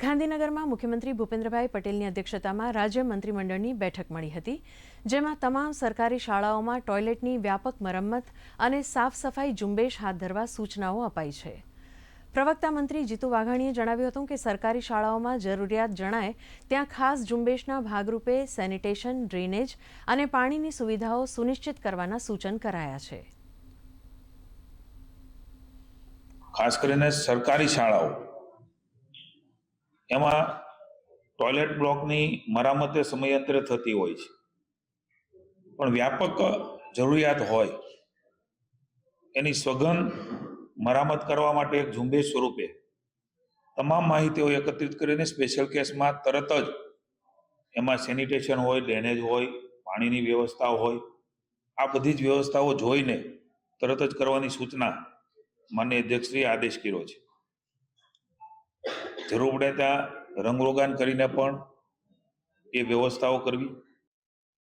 ગાંધીનગરમાં મુખ્યમંત્રી ભૂપેન્દ્રભાઈ પટેલની અધ્યક્ષતામાં રાજ્ય મંત્રીમંડળની બેઠક મળી હતી, જેમાં તમામ સરકારી શાળાઓમાં ટોયલેટની વ્યાપક મરમ્મત અને સાફ સફાઈ ઝુંબેશ હાથ ધરવા સૂચનાઓ અપાઈ છે. પ્રવક્તા મંત્રી જીતુ વાઘાણીએ જણાવ્યું હતું કે સરકારી શાળાઓમાં જરૂરિયાત જણાય ત્યાં ખાસ ઝુંબેશના ભાગરૂપે સેનિટેશન, ડ્રેનેજ અને પાણીની સુવિધાઓ સુનિશ્ચિત કરવાના સૂચન કરાયા છે. ખાસ કરીને સરકારી શાળાઓ એમાં ટોયલેટ બ્લોકની મરામતે સમયાંતરે થતી હોય છે. પણ વ્યાપક જરૂરિયાત હોય. એની સઘન મરામત કરવા માટે એક ઝુંબેશ સ્વરૂપે તમામ માહિતીઓ એકત્રિત કરીને સ્પેશિયલ કેસમાં તરત જ એમાં સેનિટેશન હોય ડ્રેનેજ હોય, પાણીની વ્યવસ્થા હોય, આ બધી જ વ્યવસ્થાઓ જોઈને તરત જ કરવાની સૂચના માન્ય અધ્યક્ષશ્રીએ આદેશ કર્યો છે. જરૂર પડે ત્યાં રંગરોગાન કરીને પણ એ વ્યવસ્થાઓ કરવી.